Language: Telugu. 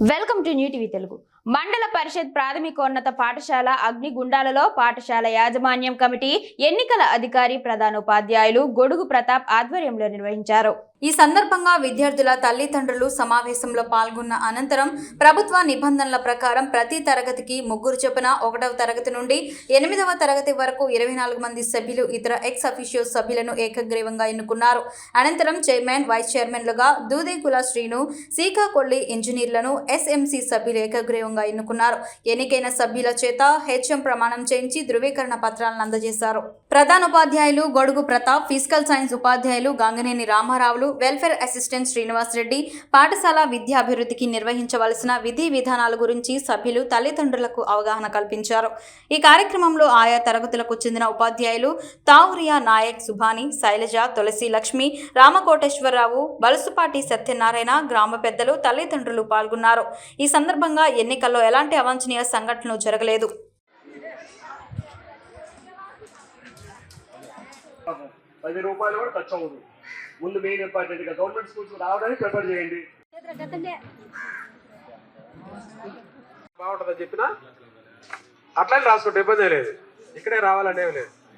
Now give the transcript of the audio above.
Welcome to new TV Telugu. మండల పరిషత్ ప్రాథమికోన్నత పాఠశాల అగ్నిగుండాలలో పాఠశాల యాజమాన్యం కమిటీ ఎన్నికల అధికారి ప్రధానోపాధ్యాయులు గొడుగు ప్రతాప్ ఆధ్వర్యంలో నిర్వహించారు. ఈ సందర్భంగా విద్యార్థుల తల్లిదండ్రులు సమావేశంలో పాల్గొన్న అనంతరం ప్రభుత్వ నిబంధనల ప్రకారం ప్రతి తరగతికి ముగ్గురు చొప్పున ఒకటవ తరగతి నుండి ఎనిమిదవ తరగతి వరకు ఇరవై నాలుగు మంది సభ్యులు ఇతర ఎక్స్ అఫీషియో సభ్యులను ఏకగ్రీవంగా ఎన్నుకున్నారు. అనంతరం చైర్మన్ వైస్ చైర్మన్లుగా దూదేకుల శ్రీను సీకాకొల్లి ఇంజనీర్లను ఎస్ఎంసీ సభ్యులు ఏకగ్రీవంగా ఎన్నుకున్నారు. ఎన్నికైన సభ్యుల చేత హెచ్ఎం ప్రమాణం చేయించి ధృవీకరణ పత్రాలను అందజేశారు. ప్రధానోపాధ్యాయులు గొడుగు ప్రతాప్ ఫిజికల్ సైన్స్ ఉపాధ్యాయులు గంగనేని రామారావులు వెల్ఫేర్ అసిస్టెంట్ శ్రీనివాస్ రెడ్డి పాఠశాల విద్యాభివృద్ధికి నిర్వహించవలసిన విధి విధానాల గురించి సభ్యులు తల్లిదండ్రులకు అవగాహన కల్పించారు. ఈ కార్యక్రమంలో ఆయా తరగతులకు చెందిన ఉపాధ్యాయులు తావురియా నాయక్ సుభాని శైలజ తులసి లక్ష్మి రామకోటేశ్వరరావు బలుసుపాటి సత్యనారాయణ గ్రామ పెద్దలు తల్లిదండ్రులు పాల్గొన్నారు. ఈ సందర్భంగా ఎన్నికల్లో ఎలాంటి అవాంఛనీయ సంఘటనలు జరగలేదు. పది రూపాయలు కూడా ఖర్చు అవ్వదు. ముందు మెయిన్ ఇంపార్టెంట్గా గవర్నమెంట్ స్కూల్స్ రావడానికి ప్రిఫర్ చేయండి. బాగుంటుందని చెప్పిన? అట్లనే రాసుకుంటే ఇబ్బంది లేదు. ఇక్కడే రావాలనేవి లేదు.